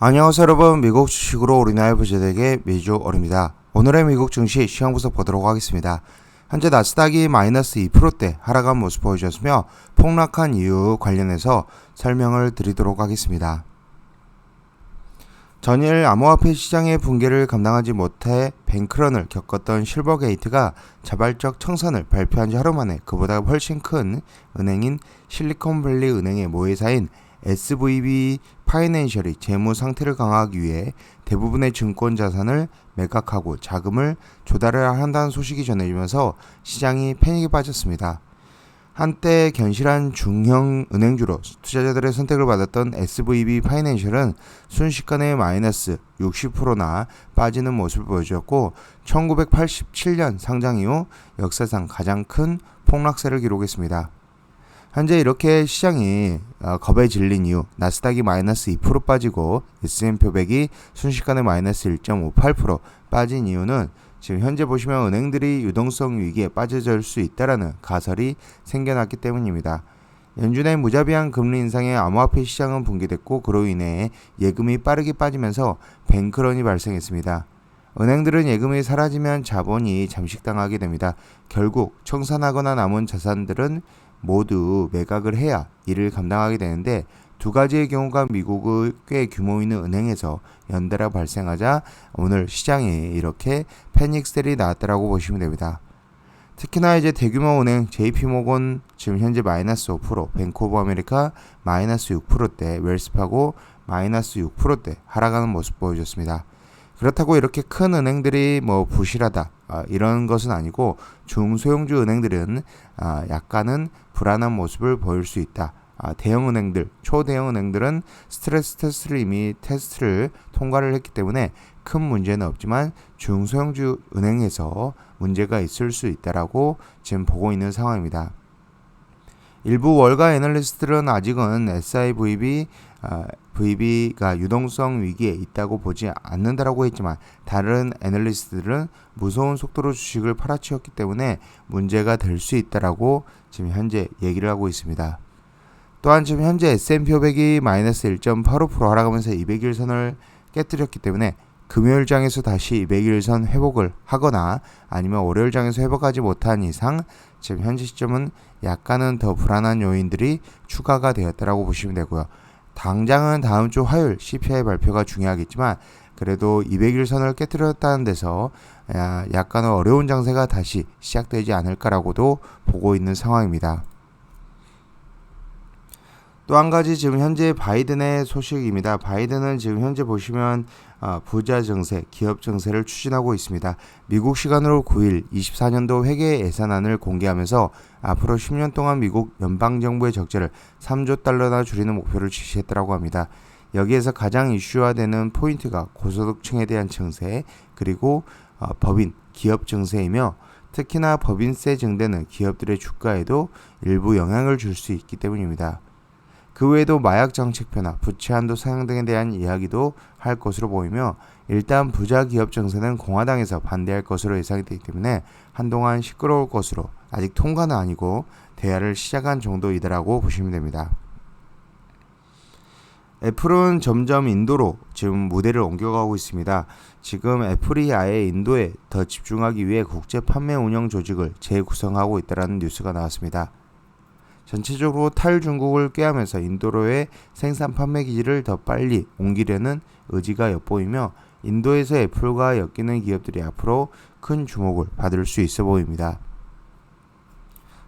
안녕하세요 여러분 미국 주식으로 우리나라의 부자에게 매주 어릅니다. 오늘의 미국 증시 시황 분석 보도록 하겠습니다. 현재 나스닥이 마이너스 2%대 하락한 모습 보여주었으며 폭락한 이유 관련해서 설명을 드리도록 하겠습니다. 전일 암호화폐 시장의 붕괴를 감당하지 못해 뱅크런을 겪었던 실버게이트가 자발적 청산을 발표한 지 하루 만에 그보다 훨씬 큰 은행인 실리콘밸리 은행의 모회사인 SVB 파이낸셜이 재무 상태를 강화하기 위해 대부분의 증권 자산을 매각하고 자금을 조달을 한다는 소식이 전해지면서 시장이 패닉에 빠졌습니다. 한때 견실한 중형 은행주로 투자자들의 선택을 받았던 SVB 파이낸셜은 순식간에 마이너스 60%나 빠지는 모습을 보여주었고 1987년 상장 이후 역사상 가장 큰 폭락세를 기록했습니다. 현재 이렇게 시장이 어, 겁에 질린 이유 나스닥이 마이너스 2% 빠지고 S&P 500이 순식간에 마이너스 1.58% 빠진 이유는 지금 현재 보시면 은행들이 유동성 위기에 빠져들 수 있다라는 가설이 생겨났기 때문입니다. 연준의 무자비한 금리 인상에 암호화폐 시장은 붕괴됐고 그로 인해 예금이 빠르게 빠지면서 뱅크런이 발생했습니다. 은행들은 예금이 사라지면 자본이 잠식당하게 됩니다. 결국 청산하거나 남은 자산들은 모두 매각을 해야 이를 감당하게 되는데 두 가지의 경우가 미국의 꽤 규모 있는 은행에서 연달아 발생하자 오늘 시장에 이렇게 패닉셀이 나왔다라고 보시면 됩니다. 특히나 이제 대규모 은행 JP모건 지금 현재 마이너스 5%, 뱅크 오브 아메리카 마이너스 6%대, 웰스파고 마이너스 6%대 하락하는 모습 보여줬습니다. 그렇다고 이렇게 큰 은행들이 뭐 부실하다 아, 이런 것은 아니고 중소형주 은행들은 아, 약간은 불안한 모습을 보일 수 있다. 아, 대형 은행들, 초대형 은행들은 스트레스 테스트를 이미 테스트를 통과를 했기 때문에 큰 문제는 없지만 중소형주 은행에서 문제가 있을 수 있다라고 지금 보고 있는 상황입니다. 일부 월가 애널리스트들은 아직은 SIVB 아, VB가 유동성 위기에 있다고 보지 않는다라고 했지만 다른 애널리스트들은 무서운 속도로 주식을 팔아치웠기 때문에 문제가 될 수 있다라고 지금 현재 얘기를 하고 있습니다. 또한 지금 현재 S&P 500이 마이너스 1.85% 하락하면서 200일 선을 깨뜨렸기 때문에 금요일 장에서 다시 200일 선 회복을 하거나 아니면 월요일 장에서 회복하지 못한 이상 지금 현재 시점은 약간은 더 불안한 요인들이 추가가 되었다라고 보시면 되고요. 당장은 다음 주 화요일 CPI 발표가 중요하겠지만 그래도 200일 선을 깨뜨렸다는 데서 약간 어려운 장세가 다시 시작되지 않을까라고도 보고 있는 상황입니다. 또 한 가지 지금 현재 바이든의 소식입니다. 바이든은 지금 현재 보시면 어, 부자 증세, 기업 증세를 추진하고 있습니다. 미국 시간으로 9일 24년도 회계 예산안을 공개하면서 앞으로 10년 동안 미국 연방 정부의 적자를 3조 달러나 줄이는 목표를 지시했다고 합니다. 여기에서 가장 이슈화되는 포인트가 고소득층에 대한 증세 그리고 어, 법인 기업 증세이며 특히나 법인세 증대는 기업들의 주가에도 일부 영향을 줄 수 있기 때문입니다. 그 외에도 마약 정책 변화, 부채 한도 상향 등에 대한 이야기도 할 것으로 보이며 일단 부자 기업 정세는 공화당에서 반대할 것으로 예상이 되기 때문에 한동안 시끄러울 것으로 아직 통과는 아니고 대화를 시작한 정도이다라고 보시면 됩니다. 애플은 점점 인도로 지금 무대를 옮겨가고 있습니다. 지금 애플이 아예 인도에 더 집중하기 위해 국제 판매 운영 조직을 재구성하고 있다는 뉴스가 나왔습니다. 전체적으로 탈중국을 꾀하면서 인도로의 생산 판매 기지를 더 빨리 옮기려는 의지가 엿보이며 인도에서 애플과 엮이는 기업들이 앞으로 큰 주목을 받을 수 있어 보입니다.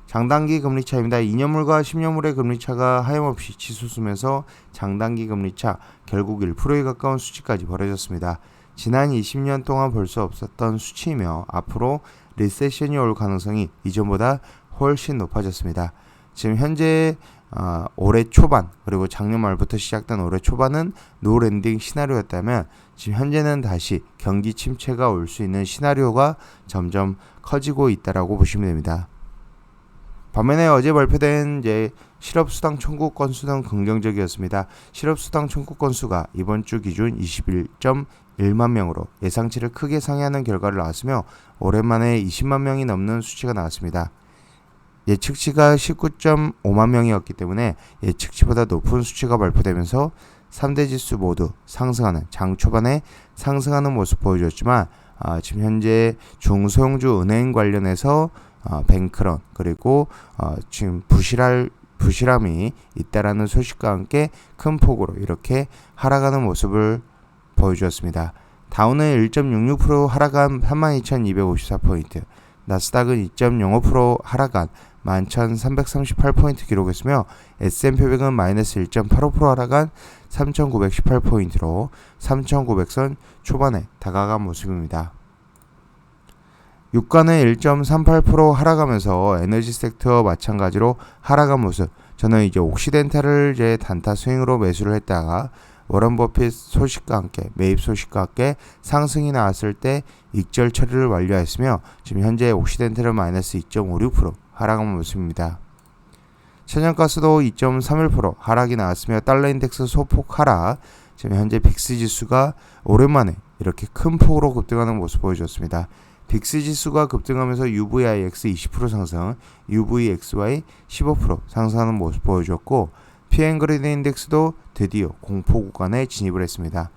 장단기 금리 차입니다. 2년물과 10년물의 금리 차가 하염없이 치솟으면서 장단기 금리 차 결국 1%에 가까운 수치까지 벌어졌습니다. 지난 20년 동안 볼 수 없었던 수치이며 앞으로 리세션이 올 가능성이 이전보다 훨씬 높아졌습니다. 지금 현재 어, 올해 초반 그리고 작년 말부터 시작된 올해 초반은 노랜딩 시나리오였다면 지금 현재는 다시 경기 침체가 올 수 있는 시나리오가 점점 커지고 있다라고 보시면 됩니다. 반면에 어제 발표된 이제 실업수당 청구 건수 등 긍정적이었습니다. 실업수당 청구 건수가 이번 주 기준 21.1만 명으로 예상치를 크게 상회하는 결과를 나왔으며 오랜만에 20만 명이 넘는 수치가 나왔습니다. 예측치가 19.5만 명이었기 때문에 예측치보다 높은 수치가 발표되면서 3대 지수 모두 상승하는 장 초반에 상승하는 모습 보여줬지만 아, 지금 현재 중소형주 은행 관련해서 어, 뱅크런 그리고 어, 지금 부실할 부실함이 있다라는 소식과 함께 큰 폭으로 이렇게 하락하는 모습을 보여주었습니다. 다우는 1.66% 하락한 32,254포인트, 나스닥은 2.05% 하락한 11,338포인트 기록했으며 S&P 500은 마이너스 1.85% 하락한 3,918포인트로 3,900선 초반에 다가간 모습입니다. 유가는 1.38% 하락하면서 에너지 섹터 마찬가지로 하락한 모습. 저는 이제 옥시덴탈을 이제 단타 스윙으로 매수를 했다가 워런 버핏 소식과 함께 매입 소식과 함께 상승이 나왔을 때 익절 처리를 완료했으며 지금 현재 옥시덴탈은 마이너스 2.56% 하락한 모습입니다. 천연가스도 2.31% 하락이 나왔으며 달러 인덱스 소폭 하락. 지금 현재 빅스 지수가 오랜만에 이렇게 큰 폭으로 급등하는 모습 보여줬습니다. 빅스 지수가 급등하면서 UVIX 20% 상승, UVXY 15% 상승하는 모습 보여줬고 피엔그리드 인덱스도 드디어 공포 구간에 진입을 했습니다.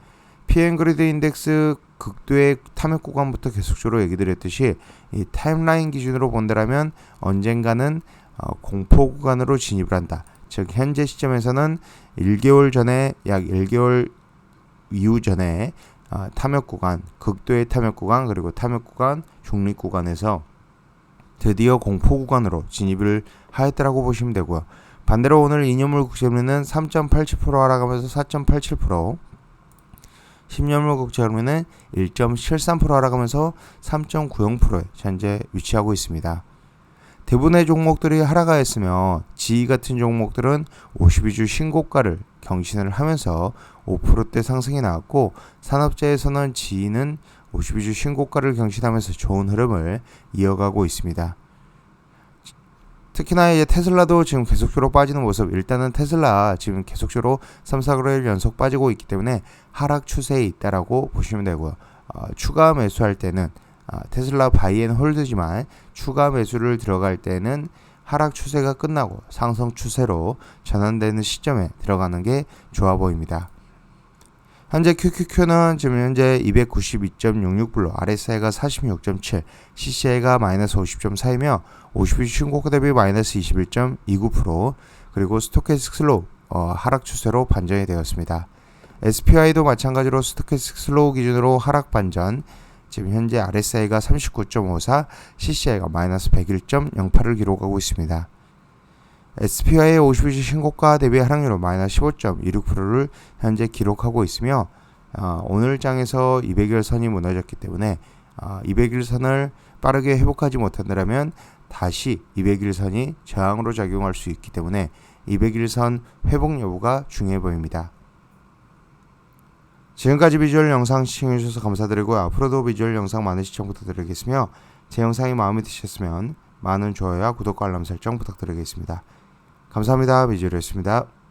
피엔그리드 인덱스 극도의 탐욕 구간부터 계속적으로 얘기 드렸듯이 이 타임라인 기준으로 본다면 언젠가는 어, 공포 구간으로 진입을 한다. 즉 현재 시점에서는 1개월 전에 약 1개월 이후 전에 어, 탐욕 구간, 극도의 탐욕 구간 그리고 탐욕 구간, 중립 구간에서 드디어 공포 구간으로 진입을 하였다라고 보시면 되고요. 반대로 오늘 이념물 국채금리는 3.87% 하락하면서 4.87%, 10년물 국채금리는 1.73% 하락하면서 3.90%에 현재 위치하고 있습니다. 대부분의 종목들이 하락하였으며 지위 같은 종목들은 52주 신고가를 경신을 하면서 5%대 상승이 나왔고 산업재에서는 지위는 52주 신고가를 경신하면서 좋은 흐름을 이어가고 있습니다. 특히나 이제 테슬라도 지금 계속적으로 빠지는 모습. 일단은 테슬라 지금 계속적으로 3, 4개월 연속 빠지고 있기 때문에 하락 추세에 있다라고 보시면 되고요. 어, 추가 매수할 때는 어, 테슬라 바이앤 홀드지만 추가 매수를 들어갈 때는 하락 추세가 끝나고 상승 추세로 전환되는 시점에 들어가는 게 좋아 보입니다. 현재 QQQ는 지금 현재 292.66불로 RSI가 46.7, CCI가 마이너스 50.4이며 50일 신고가 대비 마이너스 21.29% 그리고 스토캐스틱 슬로우 어, 하락 추세로 반전이 되었습니다. SPY도 마찬가지로 스토캐스틱 슬로우 기준으로 하락 반전 지금 현재 RSI가 39.54, CCI가 마이너스 101.08을 기록하고 있습니다. SPI의 50일 신고가 대비 하락률은 마이너스 15.26%를 현재 기록하고 있으며 어, 오늘 장에서 200일 선이 무너졌기 때문에 어, 200일 선을 빠르게 회복하지 못한다면 다시 200일 선이 저항으로 작용할 수 있기 때문에 200일 선 회복 여부가 중요해 보입니다. 지금까지 비주얼 영상 시청해주셔서 감사드리고 앞으로도 비주얼 영상 많은 시청 부탁드리겠으며 제 영상이 마음에 드셨으면 많은 좋아요와 구독과 알람 설정 부탁드리겠습니다. 감사합니다. 비주얼이었습니다.